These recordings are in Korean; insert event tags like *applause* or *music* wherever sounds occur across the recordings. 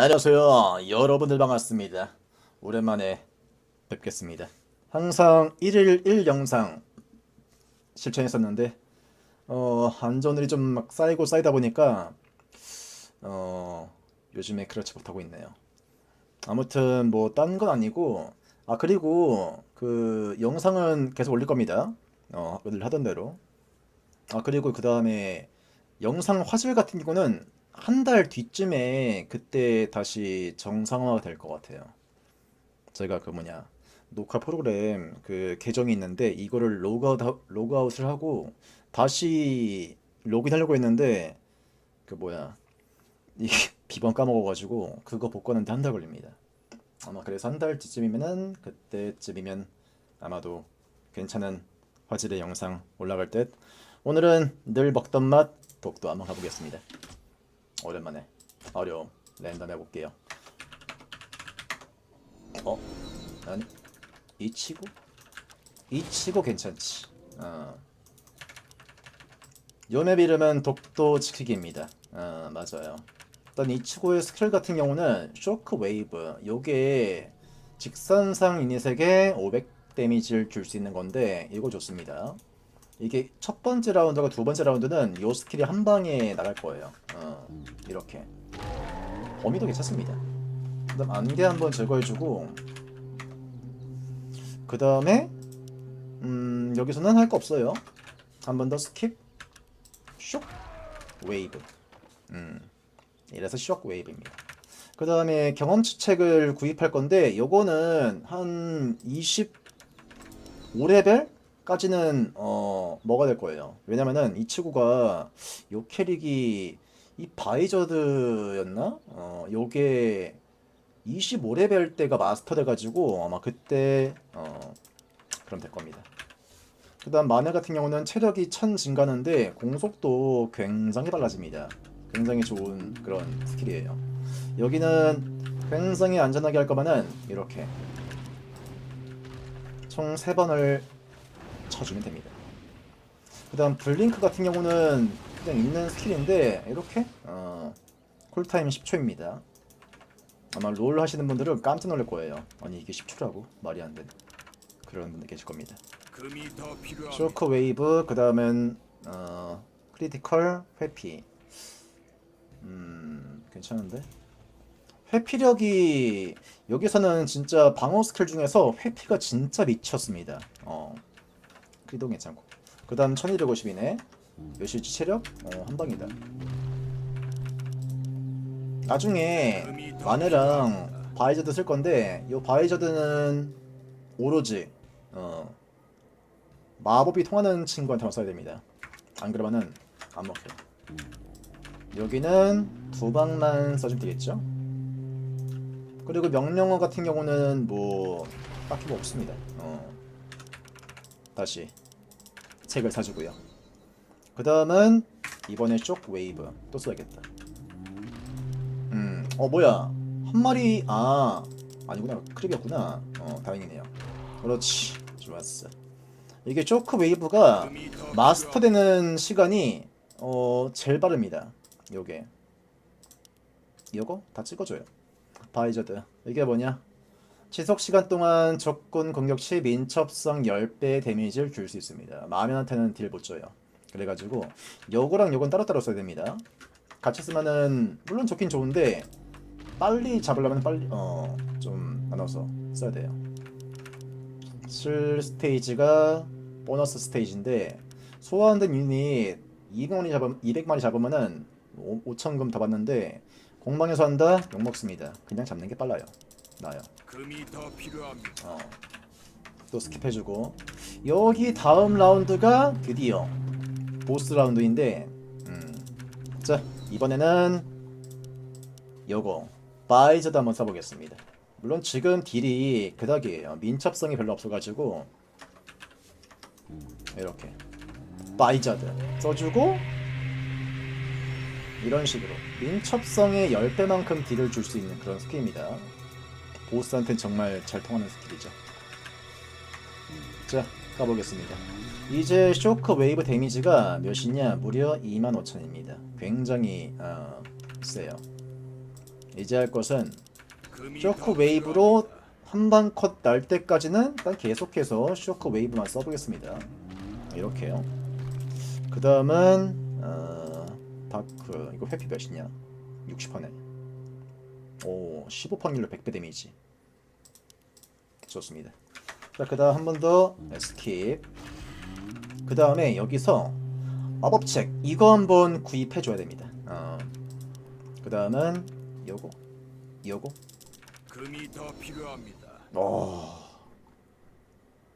안녕하세요. 여러분들 반갑습니다. 오랜만에 뵙겠습니다. 항상 1일 1 영상 실천했었는데 어, 안전일이 좀 막 쌓이고 쌓이다 보니까 어, 요즘에 그렇지 못하고 있네요. 아무튼 뭐 딴 건 아니고 아 그리고 그 영상은 계속 올릴 겁니다. 어, 늘 하던 대로. 아 그리고 그 다음에 영상 화질 같은 경우는 한 달 뒤쯤에 그때 다시 정상화가 될 것 같아요. 제가 그 뭐냐 녹화 프로그램 그 계정이 있는데 이거를 로그아웃 하- 로그아웃을 하고 다시 로그인하려고 했는데 그 뭐야 이 *laughs* 비번 까먹어가지고 그거 복구하는데 한 달 걸립니다. 아마 그래서 한 달 뒤쯤이면은 그때쯤이면 아마도 괜찮은 화질의 영상 올라갈 듯. 오늘은 늘 먹던 맛 독도 한번 가보겠습니다. 오랜만에 어려움 랜덤 해볼게요. 어? 아니 이 치고? 이 치고 괜찮지. 어. 요맵 이름은 독도 지키기입니다. 어, 맞아요. 일단 이 치고의 스킬 같은 경우는 쇼크 웨이브. 요게 직선상 유닛에게 500 데미지를 줄 수 있는 건데 이거 좋습니다. 이게 첫 번째 라운드가 두 번째 라운드는 요 스킬이 한 방에 나갈 거예요. 어, 이렇게. 범위도 괜찮습니다. 그 다음 안개 한번 제거해주고 그 다음에 음, 여기서는 할 거 없어요. 한 번 더 스킵. 쇼 웨이브. 음, 이래서 쇼 웨이브입니다. 그 다음에 경험치 책을 구입할 건데 요거는 한 25레벨 까지는 어 뭐가 될 거예요. 왜냐면은 이 친구가 요 캐릭이 이 바이저드였나? 어 요게 25레벨 때가 마스터 돼가지고 아마 그때 어 그럼 될 겁니다. 그다음 마늘 같은 경우는 체력이 1000 증가하는데 공속도 굉장히 빨라집니다. 굉장히 좋은 그런 스킬이에요. 여기는 굉장히 안전하게 할 거면은 이렇게 총 3번을 쳐주면 됩니다. 그 다음 블링크 같은 경우는 그냥 있는 스킬인데 이렇게 어, 쿨타임 10초입니다. 아마 롤 하시는 분들은 깜짝 놀랄 거예요. 아니 이게 10초라고? 말이 안 되는 그런 분들 계실 겁니다. 쇼크 웨이브 그 다음엔 어, 크리티컬 회피 음 괜찮은데 회피력이 여기서는 진짜 방어 스킬 중에서 회피가 진짜 미쳤습니다 어 이동 괜찮고 그 다음 1250이네 몇일지 체력? 어 한방이다 나중에 마네랑 바이저드 쓸 건데 요 바이저드는 오로지 어 마법이 통하는 친구한테만 써야 됩니다. 안 그러면은 안 먹혀요. 여기는 두 방만 써주면 되겠죠? 그리고 명령어 같은 경우는 뭐 딱히 뭐 없습니다. 어. 다시 책을 사주고요. 그 다음은 이번에 쇼 웨이브 또 써야겠다. 음, 어 뭐야 한 마리 아 아니구나 크립이었구나. 어 다행이네요. 그렇지 좋았어. 이게 쇼크 웨이브가 금이 더 마스터 되는 시간이 어 제일 빠릅니다. 요게 요거 다 찍어줘요. 바이저드 이게 뭐냐? 지속 시간 동안 적군 공격 시 민첩성 10배 데미지를 줄 수 있습니다. 마면한테는 딜 못 줘요. 그래가지고 요거랑 요건 따로따로 써야 됩니다. 같이 쓰면은 물론 좋긴 좋은데 빨리 잡으려면 빨리 어 좀 나눠서 써야 돼요. 7 스테이지가 보너스 스테이지인데 소화된 유닛 200마리 잡으면 200마리 잡으면은 5천금 더 받는데 공방에서 한다 욕 먹습니다. 그냥 잡는 게 빨라요. 나요. 금이 더 필요합니다. 어. 또 스킵해주고 여기 다음 라운드가 드디어 보스 라운드인데 음. 자 이번에는 요거 바이저드 한번 써보겠습니다 물론 지금 딜이 그닥이에요 민첩성이 별로 없어가지고 이렇게 바이저드 써주고 이런 식으로 민첩성의 10배만큼 딜을 줄 수 있는 그런 스킬입니다 보스한테는 정말 잘 통하는 스킬이죠. 자, 가보겠습니다. 이제 쇼크 웨이브 데미지가 몇이냐? 무려 25,000입니다. 굉장히 어, 세요. 이제 할 것은 쇼크 더 웨이브로 필요합니다. 한방 컷 날 때까지는 일단 계속해서 쇼크 웨이브만 써보겠습니다. 이렇게요. 그 다음은 어, 다크 이거 회피 몇이냐? 60%네. 오, 15%일로 100배 데미지. 좋습니다. 자, 그 다음 한 번 더 스킵. 그 다음에 여기서 마법책 이거 한번 구입해 줘야 됩니다. 어. 그 다음은 요거, 요거. 금이 더 필요합니다. 어...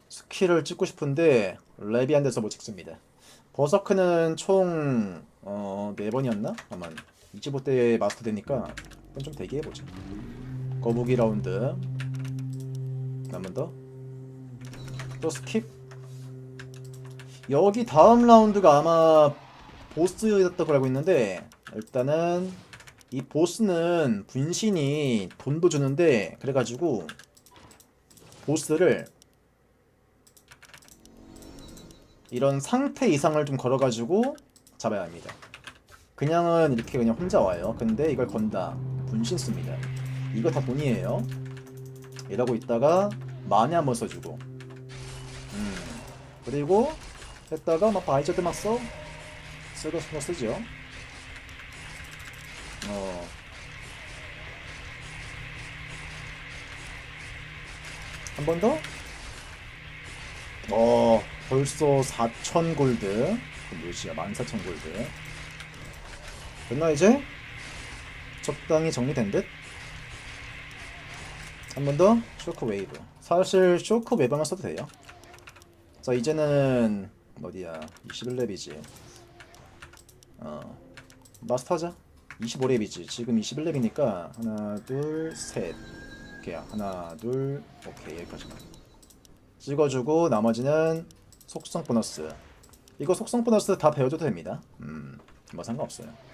스킬을 찍고 싶은데 랩이 안 돼서 못 찍습니다. 버서크는 총 어, 4번이었나? 아만 25대 마스터 되니까 그건 좀 대기해보자. 거북이 라운드 한번 더. 또 스킵. 여기 다음 라운드가 아마 보스였다고 알고 있는데 일단은 이 보스는 분신이 돈도 주는데 그래가지고 보스를 이런 상태 이상을 좀 걸어가지고 잡아야 합니다. 그냥은 이렇게 그냥 혼자 와요. 근데 이걸 건다. 분신 씁니다. 이거 다 돈이에요. 이러고 있다가 마녀 한번 써주고 음. 그리고 했다가 막 바이저드 막 써? 쓰고 싶은 거 쓰죠. 어. 한 번 더? 어, 벌써 4,000 골드. 그 몇이야? 14,000 골드. 됐나 이제? 적당히 정리된 듯? 한 번 더? 쇼크 웨이브. 사실 쇼크 웨이브만 써도 돼요. 자, 이제는 어디야? 21렙이지. 어, 마스터 하자. 25렙이지. 지금 21렙이니까 하나, 둘, 셋. 오케이, 하나, 둘, 오케이 여기까지만. 찍어주고 나머지는 속성 보너스. 이거 속성 보너스 다 배워줘도 됩니다. 음, 뭐 상관없어요.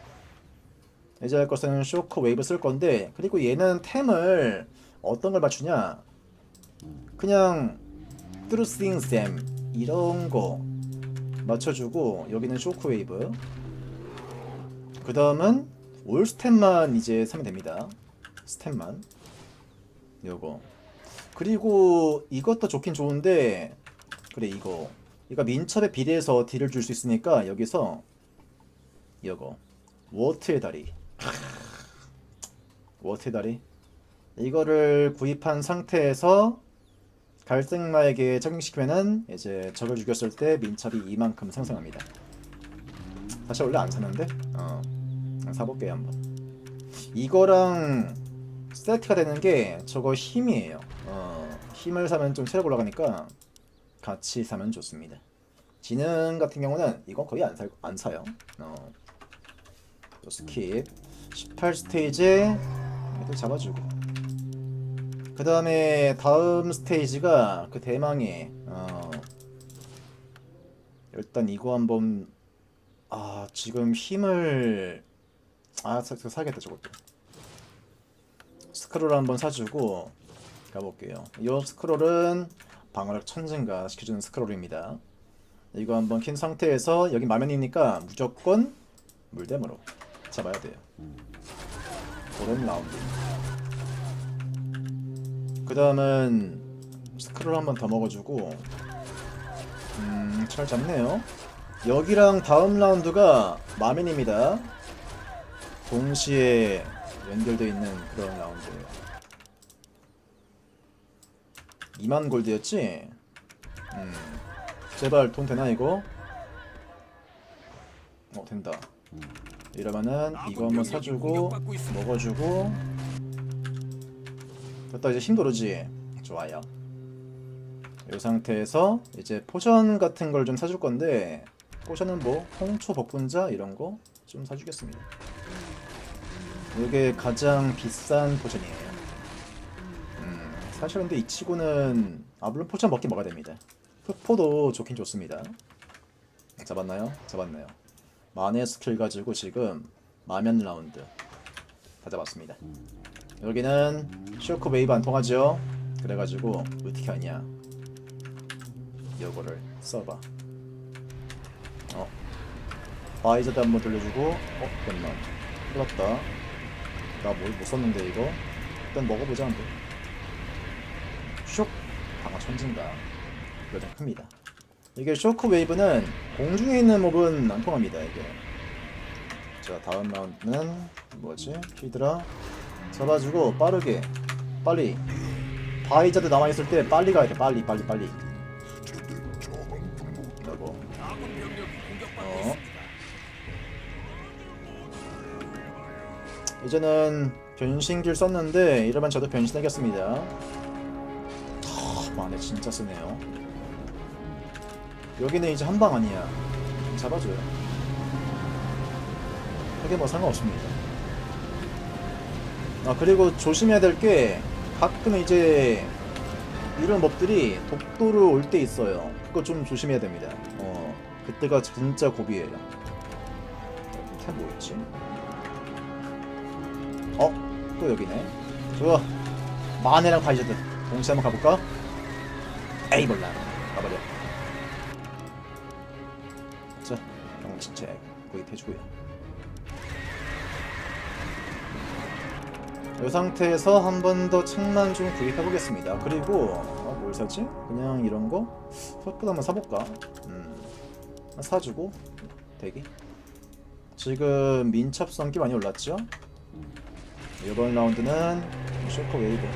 이제 할 것은 쇼크 웨이브 쓸 건데 그리고 얘는 템을 어떤 걸 맞추냐? 그냥 트루싱 쌤 이런 거 맞춰주고 여기는 쇼크 웨이브. 그 다음은 올 스탯만 이제 사면 됩니다. 스탯만. 요거. 그리고 이것도 좋긴 좋은데 그래 이거. 이거 민첩에 비례해서 딜을 줄 수 있으니까 여기서 요거. 워트의 다리. 워트의 다리. 이거를 구입한 상태에서 갈색마에게 적용시키면은 이제 적을 죽였을 때 민첩이 이만큼 상승합니다. 사실 원래 안 사는데 어 사볼게요 한번. 이거랑 세트가 되는 게 저거 힘이에요. 어, 힘을 사면 좀 체력 올라가니까 같이 사면 좋습니다. 지능 같은 경우는 이건 거의 안, 사, 안 사요. 어, 또 스킵 18 스테이지 또 잡아주고 그 다음에 다음 스테이지가 그 대망의 어, 일단 이거 한번 아 지금 힘을 아 사, 사겠다 저것도 스크롤 한번 사주고 가볼게요. 이 스크롤은 방어력 천증가 시켜주는 스크롤입니다. 이거 한번 킨 상태에서 여기 마면이니까 무조건 물댐으로 잡아야 돼요. 그런 라운드. 그 다음은 스크롤 한 번 더 먹어주고 음, 잘 잡네요. 여기랑 다음 라운드가 마면입니다. 동시에 연결되어 있는 그런 라운드예요. 2만 골드였지? 음. 제발 돈 되나 이거? 어 된다. 이러면은 이거 한번 사주고 먹어주고. 됐다 이제 힘도 오르지. 좋아요. 이 상태에서 이제 포션 같은 걸 좀 사줄 건데 포션은 뭐 홍초 복분자 이런 거 좀 사주겠습니다. 이게 가장 비싼 포션이에요. 음, 사실 근데 이 치고는 아 물론 포션 먹긴 먹어야 됩니다. 흑포도 좋긴 좋습니다. 잡았나요? 잡았나요 만의 스킬 가지고 지금 마면 라운드 다 잡았습니다. 여기는 쇼크 웨이브 안 통하죠? 그래가지고 어떻게 하냐? 요거를 써봐. 어. 바이저도 한번 돌려주고, 어, 잠깐만. 들었다. 나뭘못 썼는데 이거 일단 먹어보자 한번 쇽 방어 천진가 이거 좀 큽니다 이게 쇼크 웨이브는 공중에 있는 몹은 안 통합니다 이게 자 다음 라운드는 뭐지 히드라 잡아주고 빠르게 빨리 바이자드 남아있을 때 빨리 가야 돼 빨리 빨리 빨리 공격받고 어. 이제는 변신길 썼는데 이러면 저도 변신하겠습니다. 아, 마네 진짜 쓰네요. 여기는 이제 한방 아니야. 잡아줘요. 그게 뭐 상관없습니다. 아 그리고 조심해야 될 게 가끔 이제 이런 몹들이 독도로 올때 있어요. 그거 좀 조심해야 됩니다. 어 그때가 진짜 고비예요. 밑에 뭐 있지? 어? 또 여기네 좋아 마네랑 바이저드 동시에 한번 가볼까? 에이 몰라 가버려 경치체 구입해주고요 이 상태에서 한 번 더 책만 좀 구입해보겠습니다 그리고 어, 뭘 사지? 그냥 이런 거? 헛것 한번 사볼까? 음 사주고 대기 지금 민첩성기 많이 올랐죠? 이번 라운드는 쇼크 웨이브.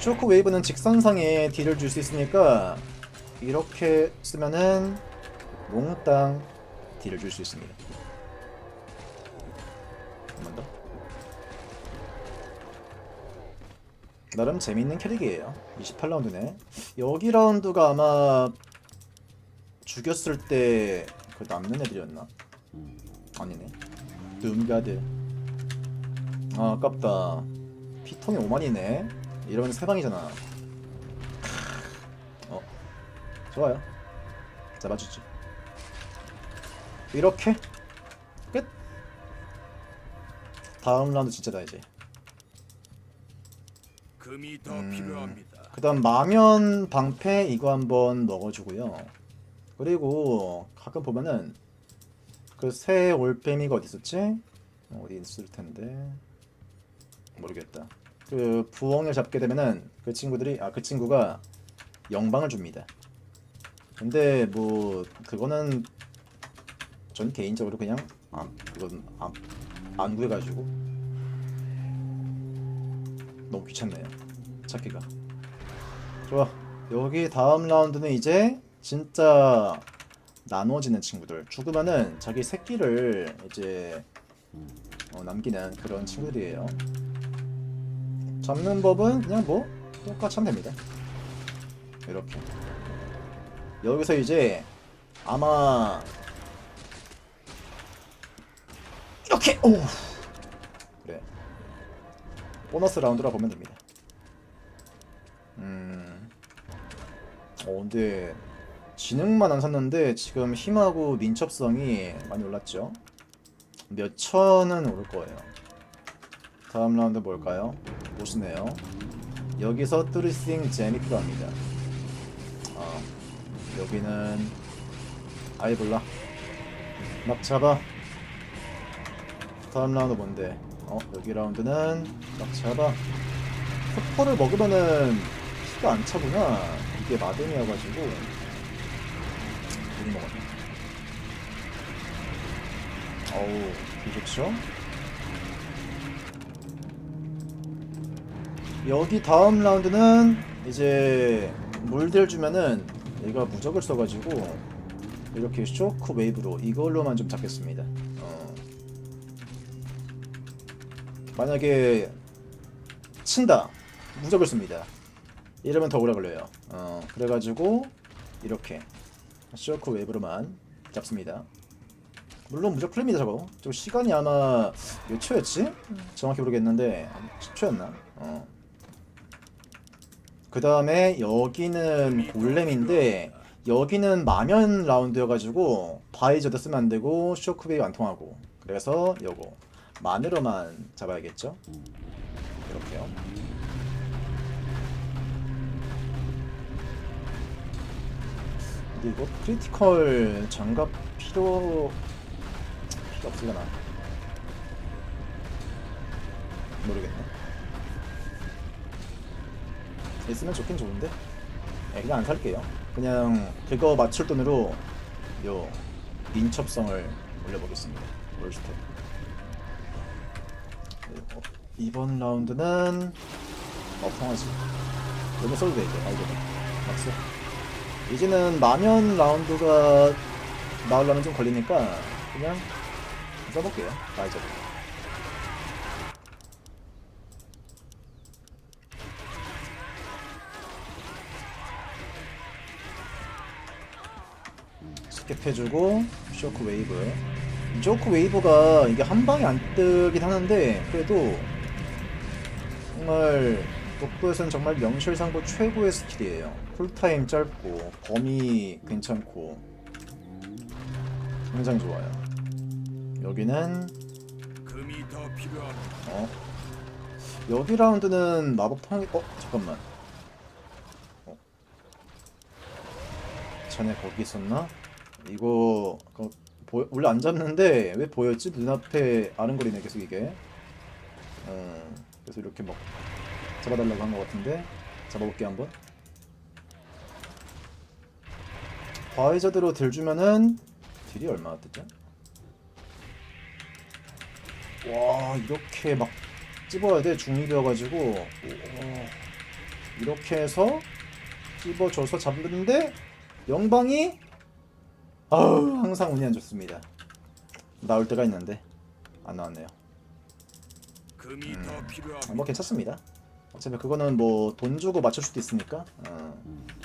쇼크 웨이브는 직선상에 딜을 줄 수 있으니까 이렇게 쓰면은 몽땅 딜을 줄 수 있습니다. 한 번 더. 나름 재밌는 캐릭이에요. 28라운드네. 여기 라운드가 아마 죽였을 때 그 남는 애들이었나? 아니네. 둠가드 아 아깝다 피통이 5만이네 이러면 세 방이잖아 어 좋아요 잡아주지 이렇게 끝 다음 라운드 진짜 다 이제 금이 더 음. 필요합니다. 그 다음 마면 방패 이거 한번 먹어주고요 그리고 가끔 보면은 그 새 올빼미가 어디 있었지? 어, 어디 있을 텐데 모르겠다 그 부엉을 잡게 되면은 그 친구들이 아 그 친구가 영방을 줍니다 근데 뭐 그거는 전 개인적으로 그냥 아 그건 안, 안 구해가지고. 너무 귀찮네요 찾기가. 좋아. 여기 다음 라운드는 이제 진짜 나눠지는 친구들. 죽으면은 자기 새끼를 이제 어, 남기는 그런 친구들이에요. 잡는 법은 그냥 뭐 똑같이 하면 됩니다. 이렇게. 여기서 이제 아마 이렇게 오 그래 보너스 라운드라 보면 됩니다 음. 어, 근데 지능만 안 샀는데 지금 힘하고 민첩성이 많이 올랐죠. 몇 천은 오를 거예요. 다음 라운드 뭘까요? 보시네요. 여기서 뚜리싱 잼이 필요합니다. 아, 여기는 아예 몰라. 막 잡아. 다음 라운드 뭔데? 어, 여기 라운드는 막 잡아. 흑포를 먹으면은 피가 안 차구나. 이게 마dem이어가지고 우리 먹었네. 어우, 기 좋죠? 여기 다음 라운드는 이제 물들 주면은 얘가 무적을 써가지고 이렇게 쇼크 웨이브로 이걸로만 좀 잡겠습니다. 만약에 친다 무적을 씁니다. 이러면 더 오래 걸려요. 어, 그래가지고 이렇게 쇼크 웨이브로만 잡습니다. 물론 무적 풀립니다 저거. 저 시간이 아마 몇 초였지? 정확히 모르겠는데 10초였나? 어. 그 다음에 여기는 골렘인데 여기는 마면 라운드여가지고 바이저도 쓰면 안 되고 쇼크웨이브 안 통하고 그래서 요거 만으로만 잡아야겠죠? 이렇게요. 근데 이거 크리티컬 장갑 필요 필요 없으려나? 모르겠네. 있으면 좋긴 좋은데. 네, 그냥 안 살게요. 그냥 그거 맞출 돈으로 요 인첩성을 올려보겠습니다. 올스텝. 이번 라운드는 어 통하지. 너무 써도 돼 이제 알겠다. 막스. 이제는 마면 라운드가 나오려면 좀 걸리니까 그냥 써볼게요. 라이저. 스킵 해주고 쇼크 웨이브. 쇼크 웨이브가 이게 한 방에 안 뜨긴 하는데 그래도 정말 독도에서는 정말 명실상부 최고의 스킬이에요. 쿨타임 짧고 범위 괜찮고 굉장히 좋아요. 여기는 금이 더 필요합니다. 어 여기 라운드는 마법 통이 어 잠깐만 어. 전에 거기 있었나? 이거 그, 보, 원래 안 잡는데 왜 보였지? 눈앞에 아른거리네 계속 이게 음, 그래서 이렇게 막 잡아달라고 한 것 같은데 잡아볼게 한번. 바이저드로 들 주면은 딜이 얼마나 뜨죠? 와 이렇게 막 찝어야 돼 중립이어가지고. 오, 이렇게 해서 찝어줘서 잡는데 영방이 아우 항상 운이 안 좋습니다. 나올 때가 있는데 안 나왔네요 금이 음. 더 필요합니다. 뭐 괜찮습니다 어차피 그거는 뭐 돈 주고 맞출 수도 있으니까 어,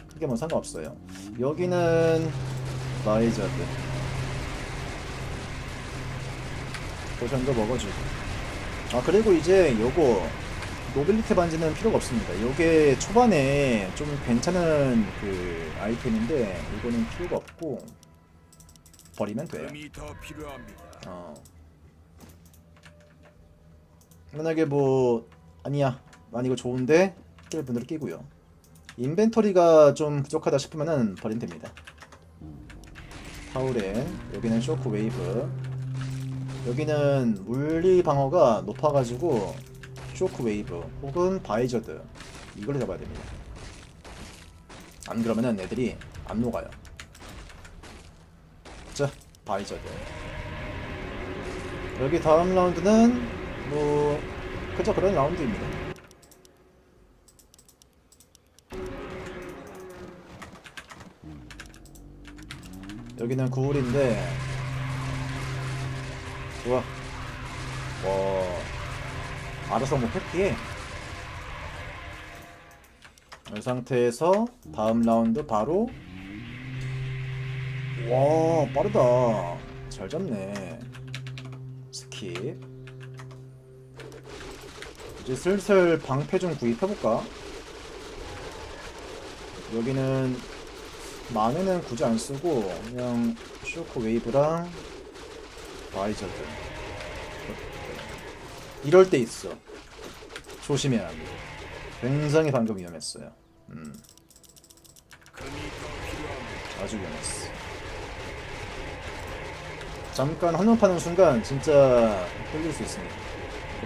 크게 뭐 상관없어요 여기는 마이저드 포션도 먹어주고 아 그리고 이제 요거 노빌리티 반지는 필요가 없습니다 요게 초반에 좀 괜찮은 그 아이템인데 이거는 필요가 없고 버리면 돼요 금이 더 필요합니다. 어. 만약에 뭐 아니야. 난 이거 좋은데 낄 분들 끼고요. 인벤토리가 좀 부족하다 싶으면은 버리면 됩니다. 파우렌 여기는 쇼크 웨이브. 여기는 물리 방어가 높아가지고 쇼크 웨이브 혹은 바이저드 이걸로 잡아야 됩니다. 안 그러면은 애들이 안 녹아요. 자 바이저드. 여기 다음 라운드는 뭐 그저 그런 라운드입니다. 여기는 구울인데 좋아. 와 알아서 뭐 회피해. 이 상태에서 다음 라운드 바로 와 빠르다. 잘 잡네. 스킵. 이제 슬슬 방패 좀 구입해볼까? 여기는 만에는 굳이 안 쓰고 그냥 쇼크 웨이브랑 바이저드. 이럴 때 있어. 조심해야 합니다. 굉장히 방금 위험했어요. 음. 아주 위험했어. 잠깐 한눈 파는 순간 진짜 끌릴 수 있습니다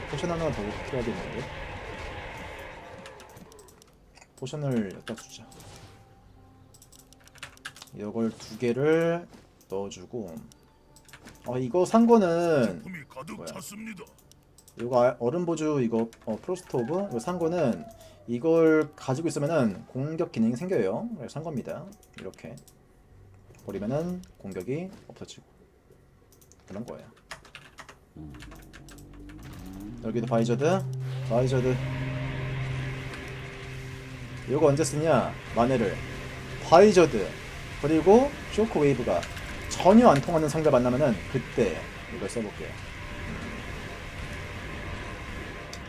포션 하나 더 필요하겠는데 포션을 여기다 주자 이걸 두 개를 넣어주고 어 이거 산 거는 뭐야? 이거 아- 얼음 보조 이거 어, 프로스트 오브 이거 산 거는 이걸 가지고 있으면은 공격 기능이 생겨요. 그래서 산 겁니다. 이렇게 버리면은 공격이 없어지고 그런 거예요. 여기도 바이저드, 바이저드. 이거 언제 쓰냐? 마네를. 바이저드. 그리고 쇼크 웨이브가 전혀 안 통하는 상대 만나면은 그때 이걸 써볼게요.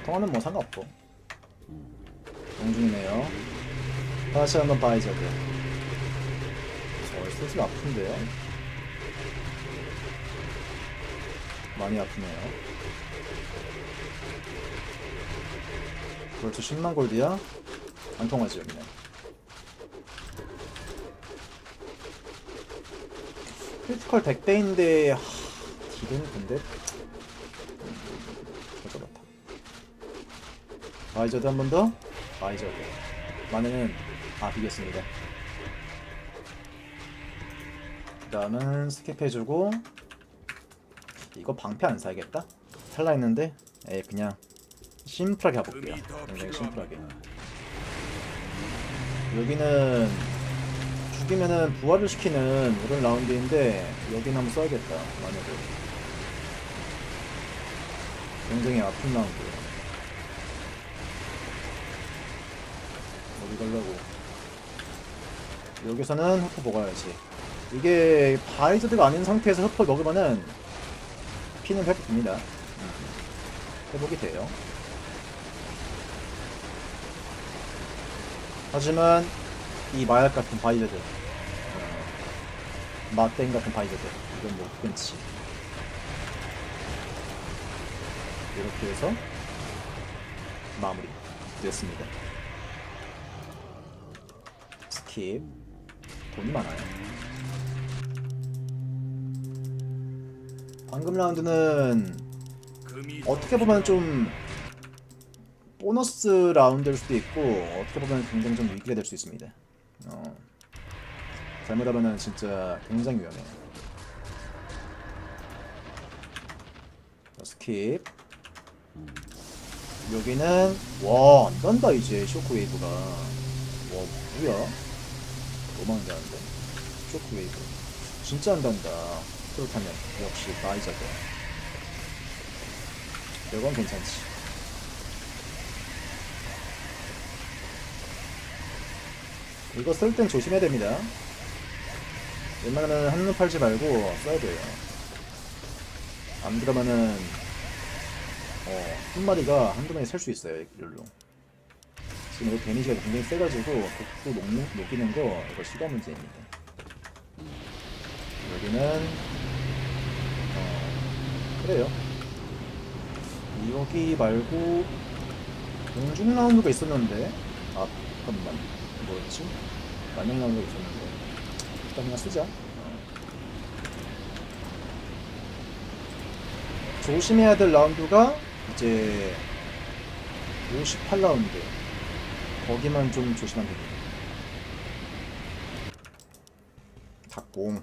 통화는 뭐 상관없고. 영중이네요. 다시 한번 바이저드. 어, 슬슬 아픈데요? 많이 아프네요 그렇죠 10만 골드야? 안 통하지 여기는 크리티컬 100대인데 하, 딜은 근데 음, 그렇다 바이저드 한 번 더. 바이저드. 만에는 아 비겼습니다. 그 다음은 스킵 해주고 이거 방패 안 사야겠다. 탈라했는데 에 그냥 심플하게 가볼게요. 굉장히 심플하게. 여기는 죽이면은 부활을 시키는 이런 라운드인데 여기는 한번 써야겠다. 만약에 굉장히 아픈 라운드. 어디 가려고? 여기서는 흑포 먹어야지. 이게 바이저드가 아닌 상태에서 흑포 먹으면은 피는 회복됩니다. 음. 회복이 돼요. 하지만 이 마약 같은 바이저드, 어, 마땡 같은 바이저드 이건 못 끊지. 이렇게 해서 마무리 됐습니다. 스킵 돈이 많아요. 방금 라운드는 어떻게 보면 좀 보너스 라운드일 수도 있고 어떻게 보면 굉장히 좀 위기가 될 수 있습니다. 어, 잘못하면은 진짜 굉장히 위험해요. 자, 스킵. 여기는 와 안 간다 이제 쇼크웨이브가. 와 뭐야? 너무 안 가는데? 쇼크웨이브. 진짜 안 간다. 그렇다면 역시 바이저드 이건 괜찮지 이거 쓸 땐 조심해야 됩니다 웬만하면 한눈 팔지 말고 써야 돼요 안 그러면은 어, 한 마리가 한두 마리 살 수 있어요, 일로. 지금 이거 데미지가 굉장히 세가지고, 독도 녹, 녹이는 거, 이거 시간 문제입니다. 여기는, 어, 그래요. 여기 말고, 공중 라운드가 있었는데, 아, 잠깐만. 뭐였지? 만약 라운드가 있었는데. 일단 그냥 쓰자. 어. 조심해야 될 라운드가 이제 58라운드 거기만 좀 조심하면 됩니다 닭공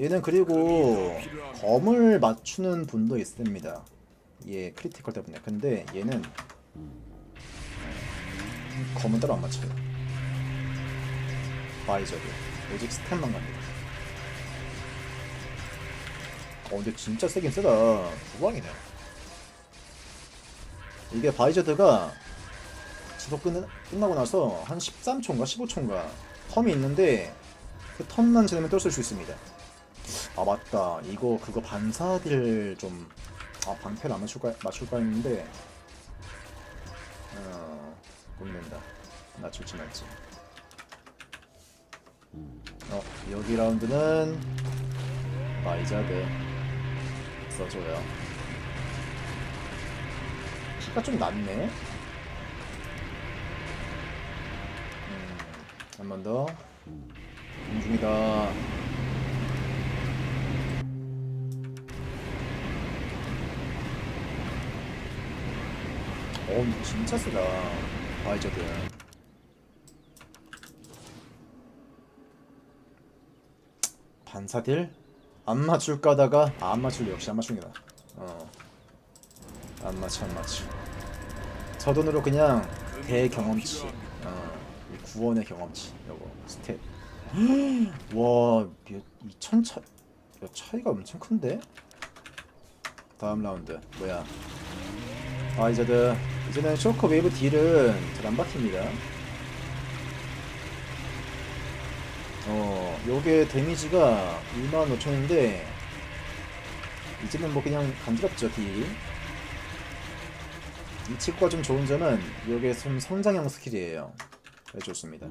얘는 그리고 검을 맞추는 분도 있습니다 얘 크리티컬 때문에 근데 얘는 검은 따로 안 맞춰요. 바이저드 오직 스탠만 갑니다. 어 근데 진짜 세긴 세다. 두방이네. 이게 바이저드가 지속 끝, 끝나고 나서 한 13초인가 15초인가 텀이 있는데 그 텀만 지나면 또 쓸 수 있습니다. 아 맞다. 이거 그거 반사딜 좀아 방패를 안 맞출까, 맞출까 했는데 어 고민된다 맞출지 말지 어 여기 라운드는 바이저드 써줘요. 피가 좀 낮네. 음, 한번 더. 공중이다. 어, 진짜 세다. 바이저드. 반사딜? 안 맞출까 하다가 아, 안 맞출 역시 안 맞춥니다. 어. 안 맞춰 안 맞춰. 저 돈으로 그냥 대경험치. 어. 이 구원의 경험치. 요거 스텝. *gasps* 와, 2천 차. 야, 차이가 엄청 큰데? 다음 라운드 뭐야? 바이저드 이제는 쇼크 웨이브 딜은 잘 안 박힙니다. 어, 요게 데미지가 25,000인데 이제는 뭐 그냥 간지럽죠, 딜. 이 친구가 좀 좋은 점은 요게 좀 성장형 스킬이에요. 그래서 좋습니다.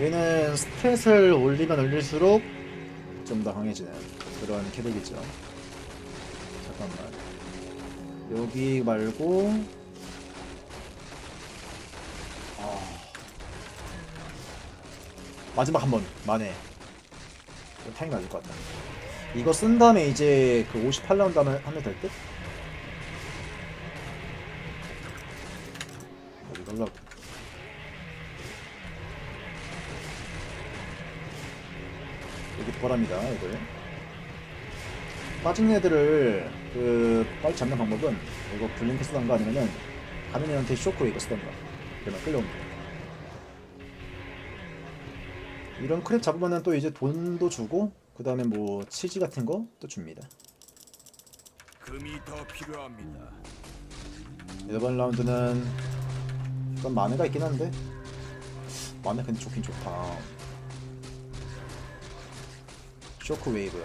얘는 스탯을 올리면 올릴수록 좀 더 강해지는 그런 캐릭이죠. 잠깐만. 여기 말고 아... 마지막 한 번 만에 타임 맞을 것 같다. 이거 쓴 다음에 이제 그 58라운드 하면, 하면 될 듯? 빠진 애들을 그 빨리 잡는 방법은 이거 블링크 쓰던가 아니면은 가는 애한테 쇼크 이거 쓰던가 그러면 끌려옵니다. 이런 크랩 잡으면은 또 이제 돈도 주고 그 다음에 뭐 치즈 같은 거 또 줍니다. 금이 더 필요합니다. 이번 라운드는 일단 마네가 있긴 한데 마네 근데 좋긴 좋다. 쇼크 웨이브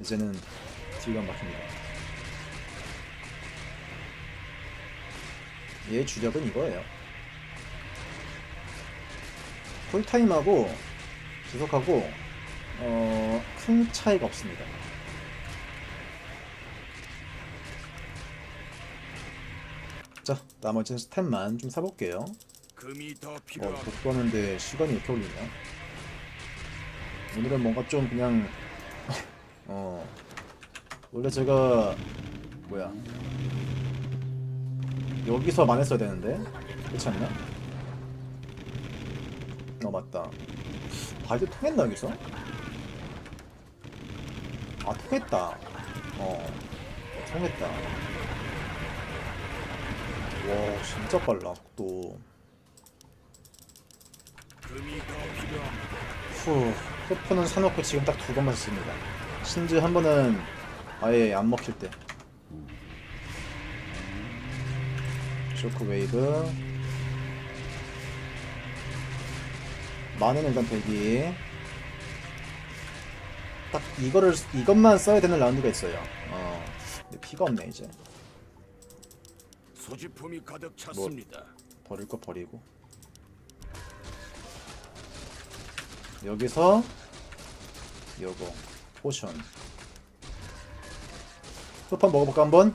이제는 딜감 막힙니다. 얘 주력은 이거예요. 쿨타임하고 지속하고 어, 큰 차이가 없습니다. 자, 나머지 스탯만 좀 사볼게요. 금이 더 어. 복구하는데 시간이 이렇게 걸리냐? 오늘은 뭔가 좀 그냥 어 원래 제가 뭐야 여기서 만 했어야 되는데 그렇지 않나? 어 맞다. 바이드 통했나 여기서? 아 통했다. 어 통했다. 와 진짜 빨라 필요합니다. 후, 페퍼는 사놓고 지금 딱 두 번만 썼습니다. 심지어 한 번은 아예 안 먹힐 때. 쇼크 웨이브. 많은 일단 대기. 딱 이거를 이것만 써야 되는 라운드가 있어요. 어, 근데 피가 없네 이제. 소지품이 가득 찼습니다. 버릴 거 버리고 여기서 요거 포션. 흡판 먹어볼까 한번?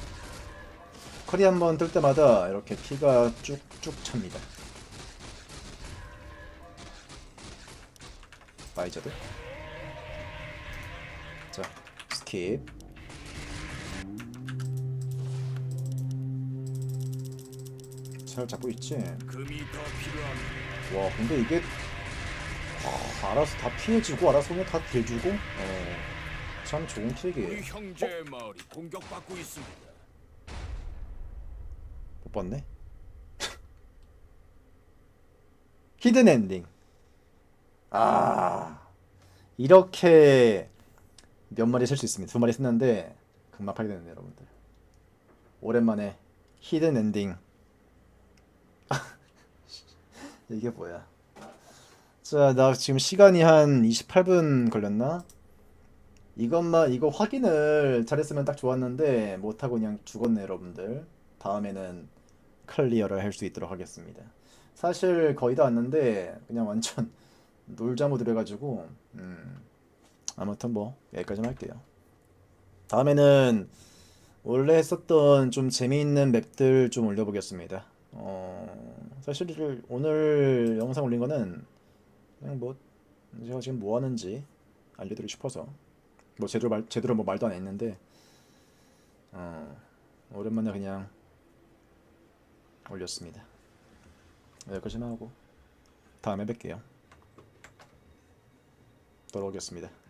커리 한번 뜰 때마다 이렇게 피가 쭉쭉 찹니다. 바이저드. 자 스킵. 잘 잡고 있지? 와 근데 이게 아, 알아서 다 피해주고 알아서 그냥 다 딜주고? 어, 참 좋은 우리 킬이에요. 형제의 마을이 공격받고 있습니다. 못 봤네. *laughs* 히든 엔딩. 아 이렇게 몇 마리 쓸 수 있습니다. 두 마리 썼는데 금방 팔게 되네요 여러분들. 오랜만에 히든 엔딩. *laughs* 이게 뭐야? 자, 나 지금 시간이 한 28분 걸렸나? 이것만 이거 확인을 잘했으면 딱 좋았는데 못하고 그냥 죽었네 여러분들. 다음에는 클리어를 할 수 있도록 하겠습니다. 사실 거의 다 왔는데 그냥 완전 놀자 모드로 해가지고 음, 아무튼 뭐 여기까지만 할게요. 다음에는 원래 했었던 좀 재미있는 맵들 좀 올려보겠습니다. 어, 사실 오늘 영상 올린 거는 그냥 뭐 제가 지금 뭐 하는지 알려드리고 싶어서 뭐 제대로 말 제대로 뭐 말도 안 했는데 어, 오랜만에 그냥 올렸습니다. 여기까지만 하고 다음에 뵐게요. 돌아오겠습니다.